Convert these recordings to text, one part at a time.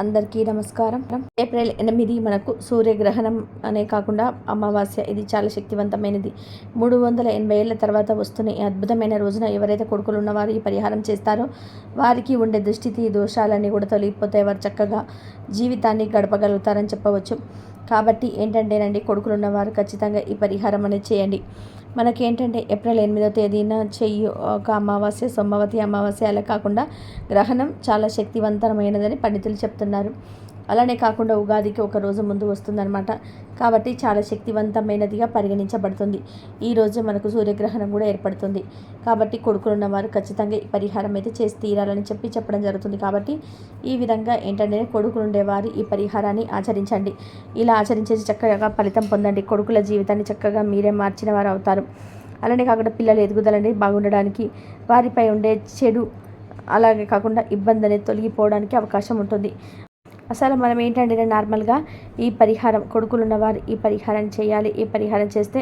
అందరికీ నమస్కారం. ఏప్రిల్ ఎనిమిది మనకు సూర్యగ్రహణం అనే కాకుండా అమావాస్య ఇది చాలా శక్తివంతమైనది. మూడు వందల ఎనభై ఏళ్ళ తర్వాత వస్తున్న ఈ అద్భుతమైన రోజున ఎవరైతే కొడుకులు ఉన్నవారు ఈ పరిహారం చేస్తారో వారికి ఉండే దృష్టితి దోషాలన్నీ కూడా తొలగిపోతాయి. వారు చక్కగా జీవితాన్ని గడపగలుగుతారని చెప్పవచ్చు. కాబట్టి ఏంటంటేనండి కొడుకులు ఉన్నవారు ఖచ్చితంగా ఈ పరిహారం అనేది చేయండి. మనకేంటంటే ఏప్రిల్ ఎనిమిదో తేదీన చెయ్యి ఒక అమావాస్య సోమవతి అమావాస్య అలా కాకుండా గ్రహణం చాలా శక్తివంతమైనదని పండితులు చెప్తున్నారు. అలానే కాకుండా ఉగాదికి ఒక రోజు ముందు వస్తుందన్నమాట. కాబట్టి చాలా శక్తివంతమైనదిగా పరిగణించబడుతుంది. ఈ రోజు మనకు సూర్యగ్రహణం కూడా ఏర్పడుతుంది. కాబట్టి కొడుకులున్న వారు ఖచ్చితంగా ఈ పరిహారం అయితే చేసి తీరాలని చెప్పి చెప్పడం జరుగుతుంది. కాబట్టి ఈ విధంగా ఏంటంటే కొడుకులు ఉండేవారు ఈ పరిహారాన్ని ఆచరించండి. ఇలా ఆచరించేసి చక్కగా ఫలితం పొందండి. కొడుకుల జీవితాన్ని చక్కగా మీరే మార్చిన వారు అవుతారు. అలానే కాకుండా పిల్లల ఎదుగుదలని బాగుండడానికి వారిపై ఉండే చెడు అలాగే కాకుండా ఇబ్బంది అనేది తొలగిపోవడానికి అవకాశం ఉంటుంది. అసలు మనం ఏంటంటే నార్మల్గా ఈ పరిహారం కొడుకులు ఉన్నవారు ఈ పరిహారం చేయాలి ఈ పరిహారం చేస్తే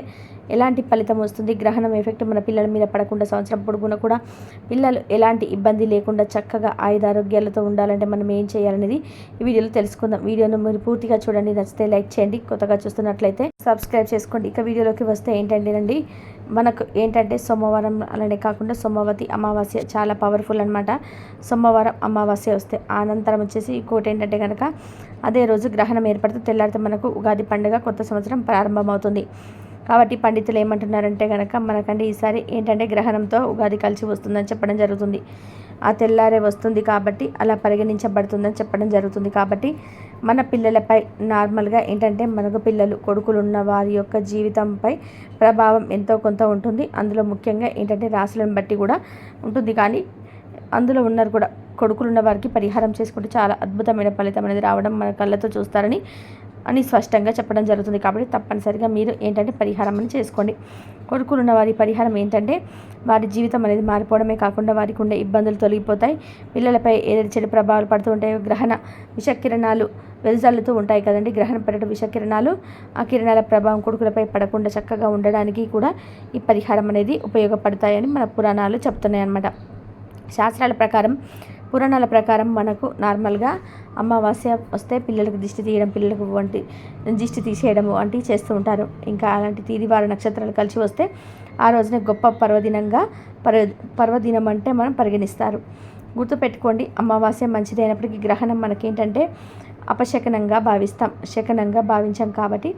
ఎలాంటి ఫలితం వస్తుంది? గ్రహణం ఎఫెక్ట్ మన పిల్లల మీద పడకుండా సంవత్సరం పొడుగున కూడా పిల్లలు ఎలాంటి ఇబ్బంది లేకుండా చక్కగా ఆయుధారోగ్యాలతో ఉండాలంటే మనం ఏం చేయాలనేది ఈ వీడియోలో తెలుసుకుందాం. వీడియోను మీరు పూర్తిగా చూడండి. నచ్చితే లైక్ చేయండి. కొత్తగా చూస్తున్నట్లయితే సబ్స్క్రైబ్ చేసుకోండి. ఇక వీడియోలోకి వస్తే ఏంటంటేనండి మనకు ఏంటంటే సోమవారం అలానే కాకుండా సోమవతి అమావాస్య చాలా పవర్ఫుల్ అనమాట సోమవారం అమావాస్య వస్తే అనంతరం వచ్చేసి ఇంకోటి ఏంటంటే కనుక అదే రోజు గ్రహణం ఏర్పడితే తెల్లారితే మనకు ఉగాది పండుగ కొత్త సంవత్సరం ప్రారంభమవుతుంది. కాబట్టి పండితులు ఏమంటున్నారంటే కనుక మనకంటే ఈసారి ఏంటంటే గ్రహణంతో ఉగాది కలిసి వస్తుందని చెప్పడం జరుగుతుంది. ఆ తెల్లారే వస్తుంది కాబట్టి అలా పరిగణించబడుతుందని చెప్పడం జరుగుతుంది కాబట్టి మన పిల్లలపై నార్మల్గా ఏంటంటే మనకు పిల్లలు కొడుకులు ఉన్న వారి యొక్క జీవితంపై ప్రభావం ఎంతో కొంత ఉంటుంది. అందులో ముఖ్యంగా ఏంటంటే రాశులను బట్టి కూడా ఉంటుంది. కానీ అందులో ఉన్నారు కూడా కొడుకులు ఉన్న వారికి పరిహారం చేసుకుంటే చాలా అద్భుతమైన ఫలితం అనేది రావడం మన కళ్ళతో చూస్తారని అని స్పష్టంగా చెప్పడం జరుగుతుంది. కాబట్టి తప్పనిసరిగా మీరు ఏంటంటే పరిహారం అని చేసుకోండి. కొడుకులు ఉన్న వారి పరిహారం ఏంటంటే వారి జీవితం అనేది మారిపోవడమే కాకుండా వారికి ఉండే ఇబ్బందులు తొలగిపోతాయి. పిల్లలపై ఏదైతే చెడు ప్రభావాలు పడుతూ ఉంటాయో. గ్రహణ విషకిరణాలు వెదజల్లుతూ ఉంటాయి కదండి. గ్రహణ పడట విషకిరణాలు ఆ కిరణాల ప్రభావం కొడుకులపై పడకుండా చక్కగా ఉండడానికి కూడా ఈ పరిహారం అనేది ఉపయోగపడతాయని మన పురాణాలు చెప్తున్నాయి అన్నమాట శాస్త్రాల ప్రకారం పురాణాల ప్రకారం మనకు నార్మల్గా అమావాస్య వస్తే పిల్లలకు దిష్టి తీయడం పిల్లలకు వంటి దిష్టి తీసేయడం వంటివి చేస్తూ ఉంటారు. ఇంకా అలాంటి తీరివార నక్షత్రాలు కలిసి వస్తే ఆ రోజున గొప్ప పర్వదినంగా పర్వ పర్వదినం అంటే మనం పరిగణిస్తారు. గుర్తుపెట్టుకోండి అమావాస్య మంచిది అయినప్పటికీ గ్రహణం మనకేంటంటే అపశకనంగా భావిస్తాం. శకనంగా భావించాం కాబట్టి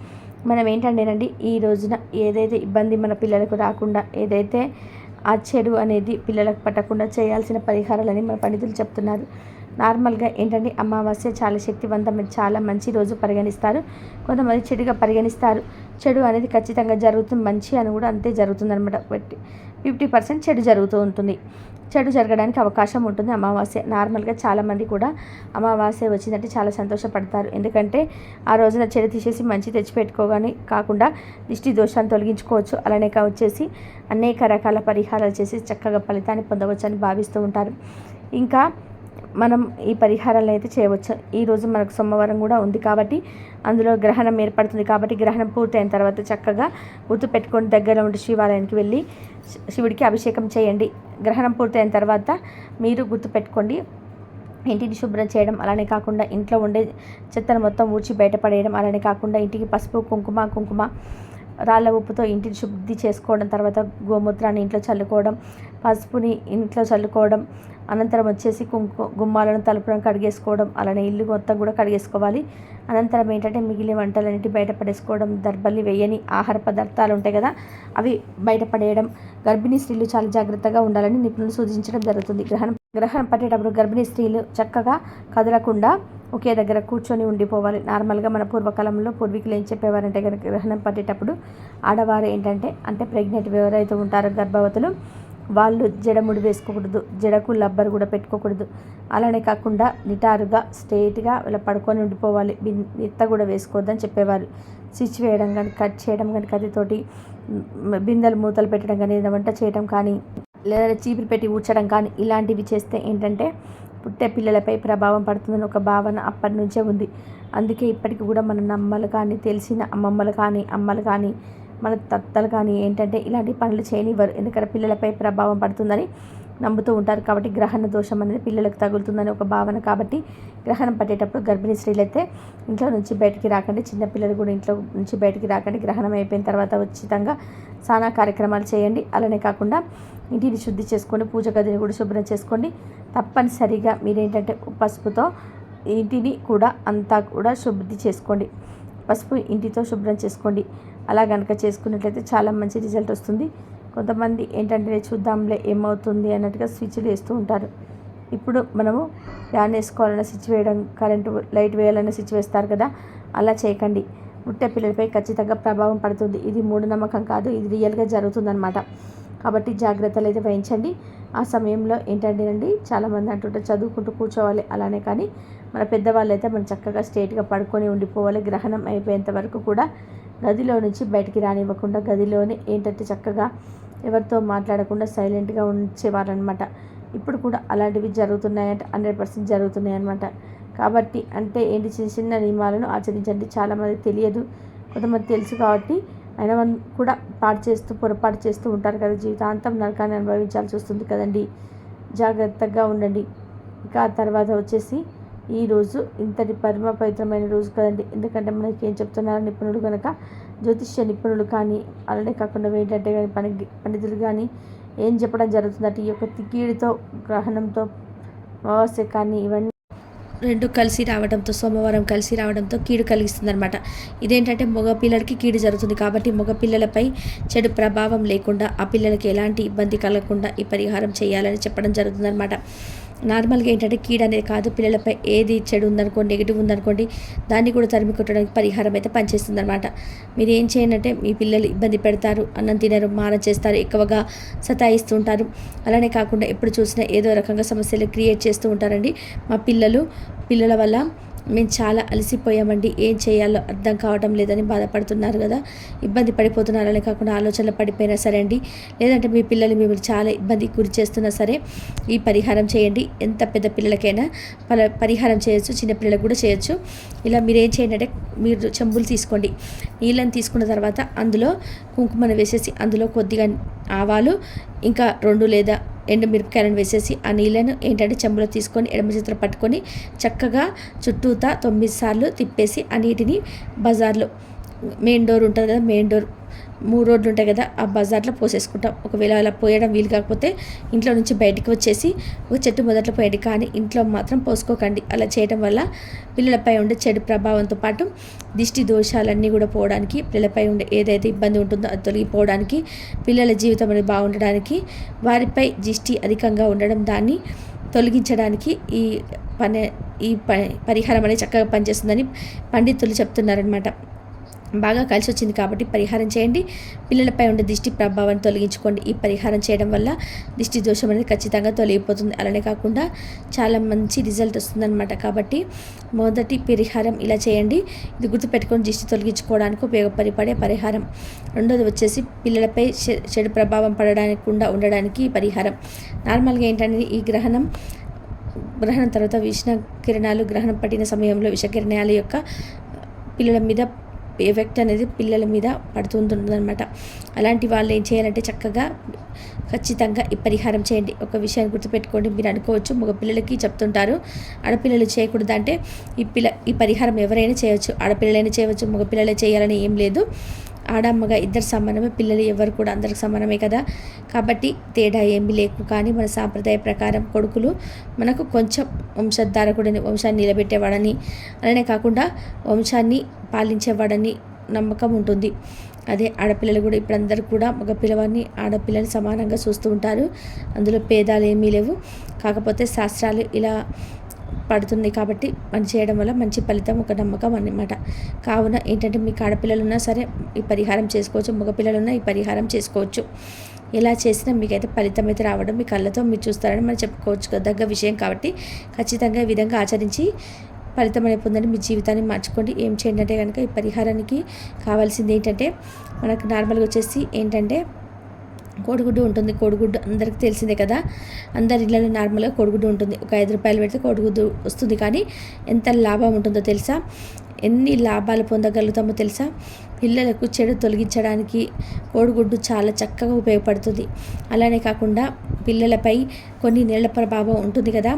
మనం ఏంటంటేనండి ఈ రోజున ఏదైతే ఇబ్బంది మన పిల్లలకు రాకుండా ఏదైతే ఆ చెడు అనేది పిల్లలకు పట్టకుండా చేయాల్సిన పరిహారాలని మన పండితులు చెప్తున్నారు. నార్మల్గా ఏంటంటే అమావాస్య చాలా శక్తివంతమైన చాలా మంచి రోజు పరిగణిస్తారు. కొంతమంది చెడుగా పరిగణిస్తారు. చెడు అనేది ఖచ్చితంగా జరుగుతుంది మంచి అని కూడా అంతే జరుగుతుంది అనమాట ఫిఫ్టీ పర్సెంట్ చెడు జరుగుతూ ఉంటుంది. చెడు జరగడానికి అవకాశం ఉంటుంది. అమావాస్య నార్మల్గా చాలామంది కూడా అమావాస్య వచ్చిందంటే చాలా సంతోషపడతారు. ఎందుకంటే ఆ రోజున చెడు తీసేసి మంచి తెచ్చిపెట్టుకోగానే కాకుండా దిష్టి దోషాన్ని తొలగించుకోవచ్చు. అలానే వచ్చేసి అనేక రకాల పరిహారాలు చేసి చక్కగా ఫలితాన్ని పొందవచ్చు అని భావిస్తూ ఉంటారు. ఇంకా మనం ఈ పరిహారాలను అయితే చేయవచ్చు. ఈరోజు మనకు సోమవారం కూడా ఉంది కాబట్టి అందులో గ్రహణం ఏర్పడుతుంది కాబట్టి గ్రహణం పూర్తయిన తర్వాత చక్కగా గుర్తు పెట్టుకొని దగ్గర ఉండి శివాలయానికి వెళ్ళి శివుడికి అభిషేకం చేయండి. గ్రహణం పూర్తయిన తర్వాత మీరు గుర్తుపెట్టుకోండి ఇంటిని శుభ్రం చేయడం అలానే కాకుండా ఇంట్లో ఉండే చెత్తను మొత్తం ఊడ్చి బయటపడేయడం అలానే కాకుండా ఇంటికి పసుపు కుంకుమ కుంకుమ రాళ్ళ ఉప్పుతో ఇంటిని శుద్ధి చేసుకోవడం తర్వాత గోమూత్రాన్ని ఇంట్లో చల్లుకోవడం పసుపుని ఇంట్లో చల్లుకోవడం అనంతరం వచ్చేసి కుంకు గుమ్మాలను తలుపులను కడిగేసుకోవడం అలానే ఇల్లు మొత్తం కూడా కడిగేసుకోవాలి. అనంతరం ఏంటంటే మిగిలిన వంటలన్నిటి బయటపడేసుకోవడం దర్బల్ని వేయని ఆహార పదార్థాలు ఉంటాయి కదా అవి బయటపడేయడం గర్భిణీ స్త్రీలు చాలా జాగ్రత్తగా ఉండాలని నిపుణులు సూచించడం జరుగుతుంది. గ్రహణం గ్రహణం పట్టేటప్పుడు గర్భిణీ స్త్రీలు చక్కగా కదలకుండా ఒకే దగ్గర కూర్చొని ఉండిపోవాలి. నార్మల్గా మన పూర్వకాలంలో పూర్వీకులు ఏం చెప్పేవారంటే కనుక గ్రహణం పట్టేటప్పుడు ఆడవారు ఏంటంటే అంటే ప్రెగ్నెంట్ ఎవరైతే ఉంటారో గర్భవతులు వాళ్ళు జడముడి వేసుకోకూడదు జడకు లబ్బర్ కూడా పెట్టుకోకూడదు. అలానే కాకుండా నిటారుగా స్ట్రేట్గా ఇలా పడుకొని ఉండిపోవాలి. బింత కూడా వేసుకోవద్దని చెప్పేవారు. స్విచ్ వేయడం కానీ కట్ చేయడం కానీ కత్తితోటి బిందెలు మూతలు పెట్టడం కానీ వంట చేయడం కానీ లేదా చీపురు పెట్టి ఊడ్చడం కానీ ఇలాంటివి చేస్తే ఏంటంటే పుట్టే పిల్లలపై ప్రభావం పడుతుందని ఒక భావన అప్పటి నుంచే ఉంది. అందుకే ఇప్పటికి కూడా మన నమ్మలు కానీ తెలిసిన అమ్మమ్మలు కానీ అమ్మలు కానీ మన తత్తలు కానీ ఏంటంటే ఇలాంటి పనులు చేయనివ్వరు. ఎందుకంటే పిల్లలపై ప్రభావం పడుతుందని నమ్ముతూ ఉంటారు కాబట్టి గ్రహణ దోషం అనేది పిల్లలకు తగులుతుందని ఒక భావన కాబట్టి గ్రహణం పట్టేటప్పుడు గర్భిణీ స్త్రీలైతే ఇంట్లో నుంచి బయటికి రాకండి. చిన్నపిల్లలు కూడా ఇంట్లో నుంచి బయటికి రాకండి. గ్రహణం అయిపోయిన తర్వాత ఉచితంగా చాలా కార్యక్రమాలు చేయండి. అలానే కాకుండా ఇంటిని శుద్ధి చేసుకోండి. పూజ గదిని కూడా శుభ్రం చేసుకోండి. తప్పనిసరిగా మీరేంటంటే పసుపుతో ఇంటిని కూడా అంతా కూడా శుద్ధి చేసుకోండి. పసుపు ఇంటితో శుభ్రం చేసుకోండి. అలా కనుక చేసుకున్నట్లయితే చాలా మంచి రిజల్ట్ వస్తుంది. కొంతమంది ఏంటంటే చూద్దాంలే ఏమవుతుంది అన్నట్టుగా స్విచ్లు వేస్తూ ఉంటారు. ఇప్పుడు మనము ఫ్యాన్ వేసుకోవాలన్న స్విచ్ వేయడం కరెంటు లైట్ వేయాలన్న స్విచ్ వేస్తారు కదా అలా చేయకండి. ముట్టె పిల్లలపై ఖచ్చితంగా ప్రభావం పడుతుంది. ఇది మూఢనమ్మకం కాదు ఇది రియల్గా జరుగుతుందన్నమాట. కాబట్టి జాగ్రత్తలు అయితే వహించండి. ఆ సమయంలో ఏంటంటే అండి చాలామంది అంటుంటే చదువుకుంటూ కూర్చోవాలి అలానే కానీ మన పెద్దవాళ్ళు అయితే మనం చక్కగా స్ట్రేట్గా పడుకొని ఉండిపోవాలి. గ్రహణం అయిపోయేంత వరకు కూడా గదిలో నుంచి బయటికి రానివ్వకుండా గదిలోనే ఏంటంటే చక్కగా ఎవరితో మాట్లాడకుండా సైలెంట్గా ఉంచేవారనమాట ఇప్పుడు కూడా అలాంటివి జరుగుతున్నాయంటే హండ్రెడ్ పర్సెంట్ జరుగుతున్నాయి అనమాట కాబట్టి అంటే ఏంటి చిన్న చిన్న నియమాలను ఆచరించండి. చాలామంది తెలియదు కొంతమంది తెలుసు కాబట్టి అయినా మనం కూడా పాడు చేస్తూ పొరపాటు చేస్తూ ఉంటారు కదా జీవితాంతం. నరకాన్ని అనుభవించాల్సి వస్తుంది కదండి. జాగ్రత్తగా ఉండండి. ఇంకా తర్వాత వచ్చేసి ఈరోజు ఇంతటి పరమ పవిత్రమైన రోజు కదండి. ఎందుకంటే మనకి ఏం చెప్తున్నారు? నిపుణులు కనుక జ్యోతిష్య నిపుణులు కానీ అలానే కాకుండా ఏంటంటే కానీ పని పండితులు కానీ ఏం చెప్పడం జరుగుతుందంటే ఈ యొక్క కీడుతో గ్రహణంతో అమావాస్య కానీ ఇవన్నీ రెండు కలిసి రావడంతో సోమవారం కలిసి రావడంతో కీడు కలిగిస్తుంది అనమాట ఇదేంటంటే మగ పిల్లలకి కీడు జరుగుతుంది కాబట్టి మగ పిల్లలపై చెడు ప్రభావం లేకుండా ఆ పిల్లలకి ఎలాంటి ఇబ్బంది కలగకుండా ఈ పరిహారం చేయాలని చెప్పడం జరుగుతుందన్నమాట. నార్మల్గా ఏంటంటే కీడ అనేది కాదు. పిల్లలపై ఏది చెడు ఉందనుకోండి నెగిటివ్ ఉందనుకోండి దాన్ని కూడా తరిమి కొట్టడానికి పరిహారం అయితే పనిచేస్తుంది అనమాట మీరు ఏం చేయండి మీ పిల్లలు ఇబ్బంది పెడతారు అన్నం తినరు మారం చేస్తారు ఎక్కువగా సతాయిస్తూ ఉంటారు. అలానే కాకుండా ఎప్పుడు చూసినా ఏదో రకంగా సమస్యలు క్రియేట్ చేస్తూ ఉంటారండి. మా పిల్లలు పిల్లల వల్ల మేము చాలా అలసిపోయామండి. ఏం చేయాలో అర్థం కావడం లేదని బాధపడుతున్నారు కదా. ఇబ్బంది పడిపోతున్నారని కాకుండా ఆలోచనలు పడిపోయినా సరే అండి లేదంటే మీ పిల్లలు మిమ్మల్ని చాలా ఇబ్బంది గురి చేస్తున్నా సరే ఈ పరిహారం చేయండి. ఎంత పెద్ద పిల్లలకైనా పరిహారం చేయొచ్చు చిన్నపిల్లలకు కూడా చేయొచ్చు. ఇలా మీరు ఏం చేయండి అంటే మీరు చెంబులు తీసుకోండి. నీళ్ళని తీసుకున్న తర్వాత అందులో కుంకుమను వేసేసి అందులో కొద్దిగా ఆవాలు ఇంకా రెండు లేదా ఎండు మిరపకాయలను వేసేసి ఆ నీళ్ళను ఏంటంటే చెంబులో తీసుకొని ఎడమ చేతిలో పట్టుకొని చక్కగా చుట్టూతా తొమ్మిది సార్లు తిప్పేసి ఆ నీటిని బజార్లో మెయిన్ డోర్ ఉంటుంది కదా మెయిన్ డోర్ మూడు రోడ్లు ఉంటాయి కదా ఆ బజార్లో పోసేసుకుంటాం. ఒకవేళ అలా పోయడం వీలు కాకపోతే ఇంట్లో నుంచి బయటికి వచ్చేసి ఒక చెట్టు మొదట్లో పోయండి. కానీ ఇంట్లో మాత్రం పోసుకోకండి. అలా చేయడం వల్ల పిల్లలపై ఉండే చెడు ప్రభావంతో పాటు దిష్టి దోషాలన్నీ కూడా పోవడానికి పిల్లలపై ఉండే ఏదైతే ఇబ్బంది ఉంటుందో అది తొలగిపోవడానికి పిల్లల జీవితం అనేది బాగుండడానికి వారిపై దిష్టి అధికంగా ఉండడం దాన్ని తొలగించడానికి ఈ పని ఈ పరిహారం అనేది చక్కగా పనిచేస్తుందని పండితులు చెప్తున్నారనమాట బాగా కలిసి వచ్చింది కాబట్టి పరిహారం చేయండి. పిల్లలపై ఉండే దిష్టి ప్రభావాన్ని తొలగించుకోండి. ఈ పరిహారం చేయడం వల్ల దిష్టి దోషం అనేది ఖచ్చితంగా తొలగిపోతుంది. అలానే కాకుండా చాలా మంచి రిజల్ట్ వస్తుందన్నమాట. కాబట్టి మొదటి పరిహారం ఇలా చేయండి. ఇది గుర్తుపెట్టుకొని దిష్టి తొలగించుకోవడానికి ఉపయోగపడిపడే పరిహారం. రెండోది వచ్చేసి పిల్లలపై చెడు ప్రభావం పడడానికి ఉండడానికి పరిహారం. నార్మల్గా ఏంటంటే ఈ గ్రహణం గ్రహణం తర్వాత విష్ణ కిరణాలు గ్రహణం పట్టిన సమయంలో విషకిరణాల యొక్క పిల్లల మీద ఎఫెక్ట్ అనేది పిల్లల మీద పడుతుంటుందన్నమాట అలాంటి వాళ్ళు ఏం చేయాలంటే చక్కగా ఖచ్చితంగా ఈ పరిహారం చేయండి. ఒక విషయాన్ని గుర్తుపెట్టుకోండి. మీరు అనుకోవచ్చు మగ పిల్లలకి చెప్తుంటారు. ఆడపిల్లలు చేయకూడదు అంటే ఈ పిల్ల ఈ పరిహారం ఎవరైనా చేయవచ్చు ఆడపిల్లలైనా చేయవచ్చు మగపిల్లలే చేయాలని ఏం లేదు. ఆడమ్మగా ఇద్దరు సమానమే పిల్లలు ఎవరు కూడా అందరికి సమానమే కదా. కాబట్టి తేడా ఏమీ లేకు. కానీ మన సాంప్రదాయ ప్రకారం కొడుకులు మనకు కొంచెం వంశధారకుడని వంశాన్ని నిలబెట్టేవాడని అలానే కాకుండా వంశాన్ని పాలించేవాడని నమ్మకం ఉంటుంది. అదే ఆడపిల్లలు కూడా ఇప్పుడు అందరు కూడా మగ పిల్లవాడిని ఆడపిల్లని సమానంగా చూస్తూ ఉంటారు. అందులో భేదాలు ఏమీ లేవు. కాకపోతే శాస్త్రాలు ఇలా పడుతుంది కాబట్టి పని చేయడం వల్ల మంచి ఫలితం ఒక నమ్మకం అన్నమాట. కావున ఏంటంటే మీకు ఆడపిల్లలున్నా సరే ఈ పరిహారం చేసుకోవచ్చు మగపిల్లలున్నా ఈ పరిహారం చేసుకోవచ్చు. ఎలా చేసినా మీకైతే ఫలితం అయితే రావడం మీ కళ్ళతో మీరు చూస్తారని మనం చెప్పుకోవచ్చు దగ్గర విషయం కాబట్టి. ఖచ్చితంగా ఈ విధంగా ఆచరించి ఫలితం అనేది పొందండి మీ జీవితాన్ని మార్చుకోండి. ఏం చేయండి అంటే కనుక ఈ పరిహారానికి కావాల్సింది ఏంటంటే మనకు నార్మల్గా వచ్చేసి ఏంటంటే కోడిగుడ్డు ఉంటుంది. కోడిగుడ్డు అందరికీ తెలిసిందే కదా? అందరి ఇళ్ళలో నార్మల్గా కోడిగుడ్డు ఉంటుంది. ఒక ఐదు రూపాయలు పెడితే కోడిగుడ్డు వస్తుంది. కానీ ఎంత లాభం ఉంటుందో తెలుసా? ఎన్ని లాభాలు పొందగలుగుతామో తెలుసా? పిల్లలకు చెడు తొలగించడానికి కోడిగుడ్డు చాలా చక్కగా ఉపయోగపడుతుంది. అలానే కాకుండా పిల్లలపై కొన్ని నీళ్ళ ప్రభావం ఉంటుంది కదా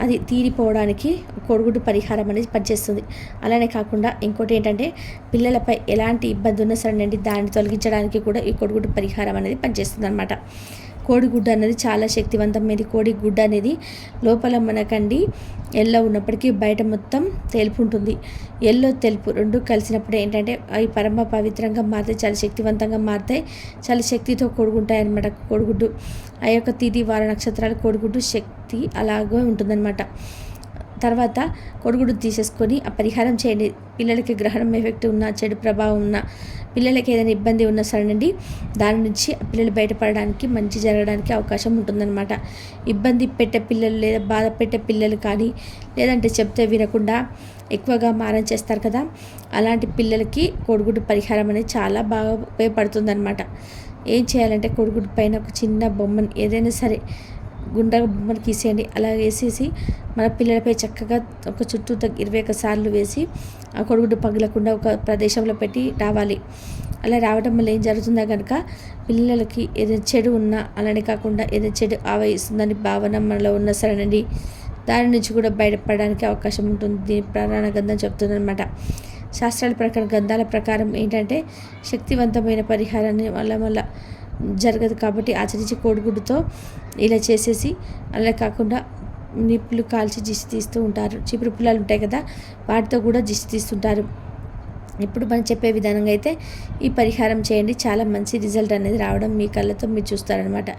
అది తీరిపోవడానికి కోడిగుడ్డు పరిహారం అనేది పనిచేస్తుంది. అలానే కాకుండా ఇంకోటి ఏంటంటే పిల్లలపై ఎలాంటి ఇబ్బంది ఉన్నా సరేనండి దాన్ని తొలగించడానికి కూడా ఈ కోడిగుడ్డు పరిహారం అనేది పనిచేస్తుంది అనమాట కోడిగుడ్డ అనేది చాలా శక్తివంతమైనది కోడిగుడ్డ అనేది లోపల మనకండి ఎల్లో ఉన్నప్పటికీ బయట మొత్తం తెలుపు ఉంటుంది ఎల్లో తెలుపు రెండు కలిసినప్పుడు ఏంటంటే అవి పరమ పవిత్రంగా మారితే చాలా శక్తివంతంగా మారుతాయి చాలా శక్తితో కొడుకుంటాయి అనమాట కోడిగుడ్డు. ఆ యొక్క తిది వార నక్షత్రాలు కోడిగుడ్డు శక్తి అలాగే ఉంటుందన్నమాట. తర్వాత కొడుగుడు తీసేసుకొని ఆ పరిహారం చేయండి. పిల్లలకి గ్రహణం ఎఫెక్ట్ ఉన్న చెడు ప్రభావం ఉన్న పిల్లలకి ఏదైనా ఇబ్బంది ఉన్నా సరేనండి. దాని నుంచి పిల్లలు బయటపడడానికి మంచి జరగడానికి అవకాశం ఉంటుందన్నమాట. ఇబ్బంది పెట్టే పిల్లలు లేదా బాధ పెట్టే పిల్లలు కానీ లేదంటే చెప్తే వినకుండా ఎక్కువగా మారం చేస్తారు కదా. అలాంటి పిల్లలకి కోడిగుడ్డు పరిహారం అనేది చాలా బాగా ఉపయోగపడుతుందన్నమాట. ఏం చేయాలంటే కోడిగుడ్డు పైన ఒక చిన్న బొమ్మను ఏదైనా సరే గుండ్రగా బొమ్మను గీసేయండి. అలా వేసేసి మన పిల్లలపై చక్కగా ఒక చుట్టూ ఇరవై ఒక సార్లు వేసి ఆ కొడుగుడ్డు పగలకుండా ఒక ప్రదేశంలో పెట్టి రావాలి. అలా రావడం వల్ల ఏం జరుగుతుందో కనుక పిల్లలకి ఏదైనా చెడు ఉన్నా అలానే కాకుండా ఏదైనా చెడు ఆవహిస్తుందని భావన మనలో ఉన్న సరేనండి. దాని నుంచి కూడా బయటపడడానికి అవకాశం ఉంటుంది. దీని ప్రాణ గంధం చెప్తుందనమాట శాస్త్రాల ప్రకారం గంధాల ప్రకారం ఏంటంటే శక్తివంతమైన పరిహారాన్ని వల్ల వల్ల జరగదు కాబట్టి ఆచరించి కోడిగుడ్డుతో ఇలా చేసేసి అలా కాకుండా నిప్పులు కాల్చి దిష్టి తీస్తూ ఉంటారు. చీపురు పుల్లలు ఉంటాయి కదా వాటితో కూడా దిష్టి తీస్తుంటారు. ఇప్పుడు మనం చెప్పే విధానంగా అయితే ఈ పరిహారం చేయండి. చాలా మంచి రిజల్ట్ అనేది రావడం మీ కళ్ళతో మీరు చూస్తారనమాట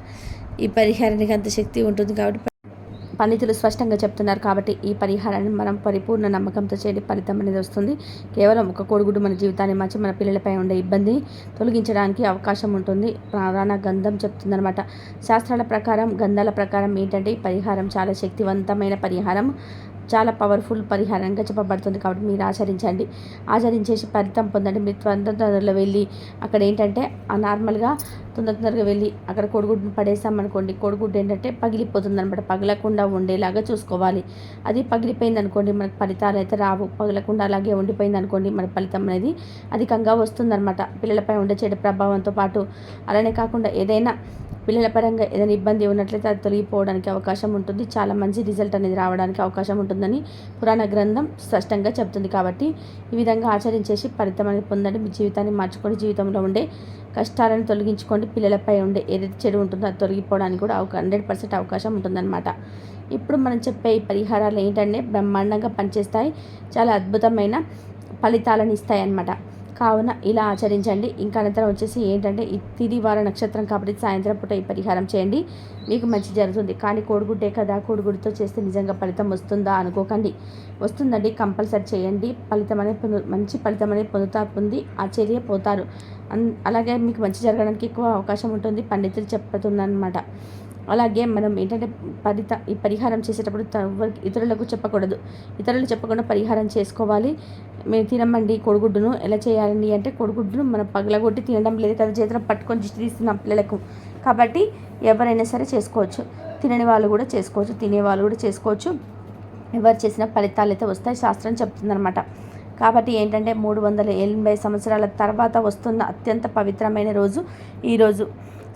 ఈ పరిహారానికి అంత శక్తి ఉంటుంది కాబట్టి పండితులు స్పష్టంగా చెప్తున్నారు కాబట్టి ఈ పరిహారాన్ని మనం పరిపూర్ణ నమ్మకంతో చేయడం. ఫలితం అనేది వస్తుంది. కేవలం ఒక కోడిగుడ్డు మన జీవితాన్ని మార్చి మన పిల్లలపై ఉండే ఇబ్బంది తొలగించడానికి అవకాశం ఉంటుంది. ప్రాణ గంధం చెప్తుందనమాట శాస్త్రాల ప్రకారం గంధాల ప్రకారం ఏంటంటే ఈ పరిహారం చాలా శక్తివంతమైన పరిహారం. చాలా పవర్ఫుల్ పరిహారంగా చెప్పబడుతుంది కాబట్టి మీరు ఆచరించండి. ఆచరించేసి ఫలితం పొందండి. మీరు తొందర తొందరలో వెళ్ళి అక్కడ ఏంటంటే నార్మల్గా తొందర తొందరగా వెళ్ళి అక్కడ కొడుగుడ్డును పడేసామనుకోండి. కోడిగుడ్డు ఏంటంటే పగిలిపోతుంది అనమాట పగలకుండా ఉండేలాగా చూసుకోవాలి. అది పగిలిపోయింది అనుకోండి మనకు ఫలితాలు అయితే రావు. పగలకుండా అలాగే ఉండిపోయింది అనుకోండి మన ఫలితం అనేది అధికంగా వస్తుందన్నమాట పిల్లలపై ఉండే చెడు ప్రభావంతో పాటు. అలానే కాకుండా ఏదైనా పిల్లల పరంగా ఏదైనా ఇబ్బంది ఉన్నట్లయితే అది తొలగిపోవడానికి అవకాశం ఉంటుంది. చాలా మంచి రిజల్ట్ అనేది రావడానికి అవకాశం ఉంటుందని పురాణ గ్రంథం స్పష్టంగా చెప్తుంది కాబట్టి ఈ విధంగా ఆచరించేసి ఫలితం అనేది పొందండి. మీ జీవితాన్ని మార్చుకొని జీవితంలో ఉండే కష్టాలను తొలగించుకోండి. పిల్లలపై ఉండే ఏదైతే చెడు ఉంటుందో అది తొలగిపోవడానికి కూడా హండ్రెడ్ పర్సెంట్ అవకాశం ఉంటుందన్నమాట. ఇప్పుడు మనం చెప్పే ఈ పరిహారాలు ఏంటంటే బ్రహ్మాండంగా పనిచేస్తాయి. చాలా అద్భుతమైన ఫలితాలను ఇస్తాయి అన్నమాట కావున ఇలా ఆచరించండి. ఇంకా అనంతరం వచ్చేసి ఏంటంటే తిది వార నక్షత్రం కాబట్టి సాయంత్రం పూట ఈ పరిహారం చేయండి. మీకు మంచి జరుగుతుంది. కానీ కోడిగుడ్డే కదా కోడిగుడ్డుతో చేస్తే నిజంగా ఫలితం వస్తుందా అనుకోకండి. వస్తుందండి కంపల్సరీ చేయండి. ఫలితం అనేది పొందు మంచి ఫలితం అనేది పొందుతా పొంది ఆశ్చర్యపోతారు అలాగే మీకు మంచి జరగడానికి ఎక్కువ అవకాశం ఉంటుంది. పండితులు చెప్తుందన్నమాట. అలాగే మనం ఏంటంటే పరిత ఈ పరిహారం చేసేటప్పుడు ఇతరులకు చెప్పకూడదు. ఇతరులు చెప్పకుండా పరిహారం చేసుకోవాలి. మేము తినమండి కొడుగుడ్డును. ఎలా చేయాలండి అంటే కొడుగుడ్డును మనం పగలగొట్టి తినడం లేదు. కదా చేతిలో పట్టుకొని దిష్టి తీస్తున్నాం పిల్లలకు. కాబట్టి ఎవరైనా సరే చేసుకోవచ్చు. తినని వాళ్ళు కూడా చేసుకోవచ్చు. తినే వాళ్ళు కూడా చేసుకోవచ్చు. ఎవరు చేసిన ఫలితాలు అయితే వస్తాయి. శాస్త్రం చెప్తుందనమాట కాబట్టి ఏంటంటే మూడు వందల ఎనభై సంవత్సరాల తర్వాత వస్తున్న అత్యంత పవిత్రమైన రోజు ఈరోజు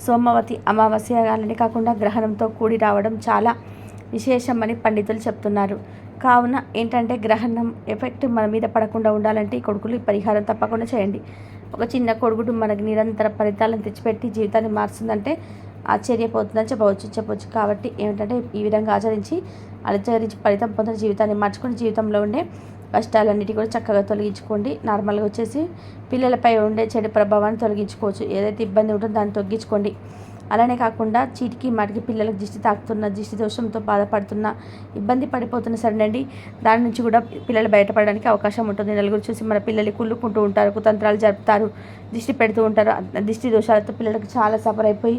సోమవతి అమావాస్య కాకుండా గ్రహణంతో కూడి రావడం చాలా విశేషమని పండితులు చెప్తున్నారు. కావున ఏంటంటే గ్రహణం ఎఫెక్ట్ మన మీద పడకుండా ఉండాలంటే ఈ కొడుకులు పరిహారం తప్పకుండా చేయండి. ఒక చిన్న కొడుకుడు మనకి నిరంతర ఫలితాలను తెచ్చిపెట్టి జీవితాన్ని మారుస్తుందంటే ఆశ్చర్యపోతుందని చెప్పవచ్చు చెప్పవచ్చు. కాబట్టి ఏమిటంటే ఈ విధంగా ఆచరించి ఆచరించి ఫలితం పొందిన జీవితాన్ని మార్చుకొని జీవితంలో ఉండే కష్టాలన్నిటి కూడా చక్కగా తొలగించుకోండి. నార్మల్గా వచ్చేసి పిల్లలపై ఉండే చెడు ప్రభావాన్ని తొలగించుకోవచ్చు. ఏదైతే ఇబ్బంది ఉంటుందో దాన్ని తొలగించుకోండి. అలానే కాకుండా చీటికి మాటికి పిల్లలకు దిష్టి తాకుతున్న దిష్టి దోషంతో బాధపడుతున్న ఇబ్బంది పడిపోతున్న సరేనండి. దాని నుంచి కూడా పిల్లలు బయటపడడానికి అవకాశం ఉంటుంది. నలుగురు చూసి మన పిల్లలు కుళ్ళుకుంటూ ఉంటారు కుతంత్రాలు జరుపుతారు దిష్టి పెడుతూ ఉంటారు. దిష్టి దోషాలతో పిల్లలకు చాలా సఫర్ అయిపోయి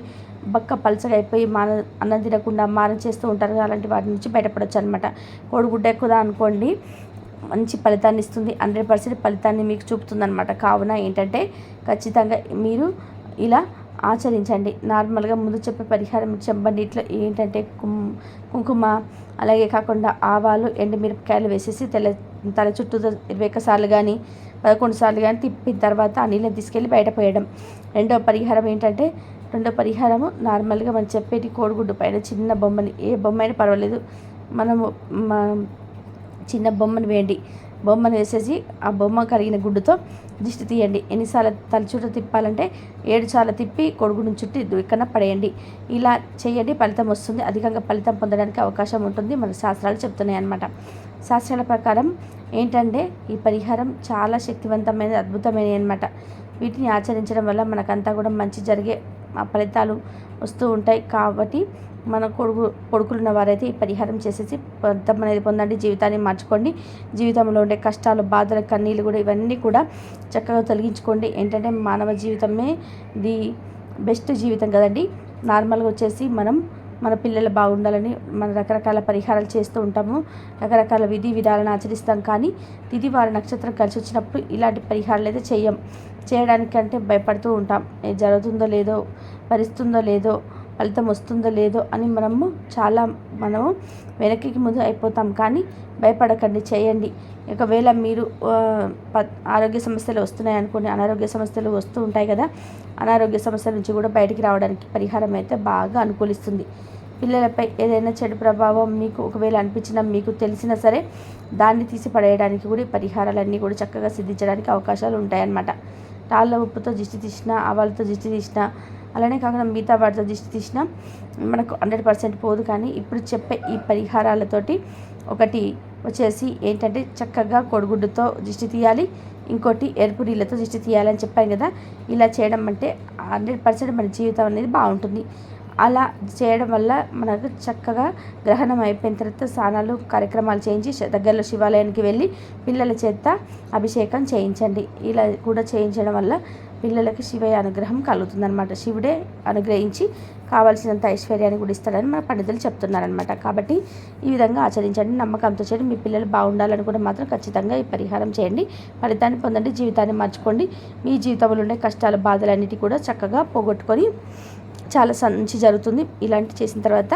బక్క పలచగా అయిపోయి మాన అన్నం తినకుండా మారం చేస్తూ ఉంటారు. అలాంటి వాటి నుంచి బయటపడవచ్చు అనమాట కోడిగుడ్డ ఎక్కువ అనుకోండి మంచి ఫలితాన్ని ఇస్తుంది. హండ్రెడ్ పర్సెంట్ ఫలితాన్ని మీకు చూపుతుంది అనమాట కావున ఏంటంటే ఖచ్చితంగా మీరు ఇలా ఆచరించండి. నార్మల్గా ముందు చెప్పే పరిహారం చెంబనీటిలో ఏంటంటే కుం కుంకుమ అలాగే కాకుండా ఆవాలు ఎండుమిరపకాయలు వేసేసి తెల్ల తల చుట్టూ ఇరవై సార్లు కానీ పదకొండు సార్లు కానీ తిప్పిన తర్వాత ఆ నీళ్ళని తీసుకెళ్ళి బయట పోయడం. రెండో పరిహారం ఏంటంటే రెండో పరిహారము నార్మల్గా మనం చెప్పేటి కోడిగుడ్డు పైన చిన్న బొమ్మని ఏ బొమ్మ అయినా పర్వాలేదు. మనము చిన్న బొమ్మను వేయండి. బొమ్మను వేసేసి ఆ బొమ్మ కరిగిన గుడ్డుతో దిష్టి తీయండి. ఎన్నిసార్లు తలచుట తిప్పాలంటే ఏడు సార్లు తిప్పి కొడుగును చుట్టి ఇక్కడ పడేయండి. ఇలా చేయండి ఫలితం వస్తుంది. అధికంగా ఫలితం పొందడానికి అవకాశం ఉంటుంది. మన శాస్త్రాలు చెప్తున్నాయి అన్నమాట. శాస్త్రాల ప్రకారం ఏంటంటే ఈ పరిహారం చాలా శక్తివంతమైనది అద్భుతమైనవి అనమాట వీటిని ఆచరించడం వల్ల మనకంతా కూడా మంచి జరిగే ఫలితాలు వస్తూ ఉంటాయి. కాబట్టి మన కొడుకు కొడుకులున్న వారైతే ఈ పరిహారం చేసేసి ఫలితం అనేది పొందండి. జీవితాన్ని మార్చుకోండి. జీవితంలో ఉండే కష్టాలు బాధలు కన్నీళ్ళు కూడా ఇవన్నీ కూడా చక్కగా తొలగించుకోండి. ఏంటంటే మానవ జీవితమే ది బెస్ట్ జీవితం కదండి. నార్మల్గా వచ్చేసి మనం మన పిల్లలు బాగుండాలని మన రకరకాల పరిహారాలు చేస్తూ ఉంటాము. రకరకాల విధి విధాలను ఆచరిస్తాం. కానీ తిది వారి నక్షత్రం కలిసి వచ్చినప్పుడు ఇలాంటి పరిహారాలు అయితే చేయం. చేయడానికంటే భయపడుతూ ఉంటాం. జరుగుతుందో లేదో భరిస్తుందో లేదో ఫలితం వస్తుందో లేదో అని మనము చాలా మనము వెనక్కి ముందు అయిపోతాం. కానీ భయపడకండి చేయండి. ఒకవేళ మీరు ఆరోగ్య సమస్యలు వస్తున్నాయి అనుకోండి అనారోగ్య సమస్యలు వస్తూ ఉంటాయి కదా అనారోగ్య సమస్యల నుంచి కూడా బయటికి రావడానికి పరిహారం అయితే బాగా అనుకూలిస్తుంది. పిల్లలపై ఏదైనా చెడు ప్రభావం మీకు ఒకవేళ అనిపించినా మీకు తెలిసినా సరే దాన్ని తీసి పడేయడానికి కూడా పరిహారాలన్నీ కూడా చక్కగా సిద్ధించడానికి అవకాశాలు ఉంటాయన్నమాట. తాళ్ళ ఉప్పుతో దిష్టి తీసిన ఆవాలతో దిష్టి తీసిన అలానే కాకుండా మిగతా వాటితో దిష్టి తీసిన మనకు హండ్రెడ్ పర్సెంట్ పోదు. కానీ ఇప్పుడు చెప్పే ఈ పరిహారాలతోటి ఒకటి వచ్చేసి ఏంటంటే చక్కగా కొడుగుడ్డుతో దిష్టి తీయాలి. ఇంకోటి ఎరుపు నీళ్ళతో దిష్టి తీయాలని చెప్పాను కదా. ఇలా చేయడం అంటే హండ్రెడ్ పర్సెంట్ మన జీవితం అనేది బాగుంటుంది. అలా చేయడం వల్ల మనకు చక్కగా గ్రహణం అయిపోయిన తర్వాత స్నానాలు కార్యక్రమాలు చేయించి దగ్గరలో శివాలయానికి వెళ్ళి పిల్లల చేత అభిషేకం చేయించండి. ఇలా కూడా చేయించడం వల్ల పిల్లలకి శివయ్య అనుగ్రహం కలుగుతుందనమాట శివుడే అనుగ్రహించి కావాల్సినంత ఐశ్వర్యాన్ని కూడా ఇస్తాడని మన పండితులు చెప్తున్నారనమాట కాబట్టి ఈ విధంగా ఆచరించండి నమ్మకంతో చేయండి. మీ పిల్లలు బాగుండాలని కూడా మాత్రం ఖచ్చితంగా ఈ పరిహారం చేయండి. ఫలితాన్ని పొందండి జీవితాన్ని మార్చుకోండి. మీ జీవితంలో ఉండే కష్టాలు బాధలన్నిటి కూడా చక్కగా పోగొట్టుకొని చాలా మంచి జరుగుతుంది. ఇలాంటి చేసిన తర్వాత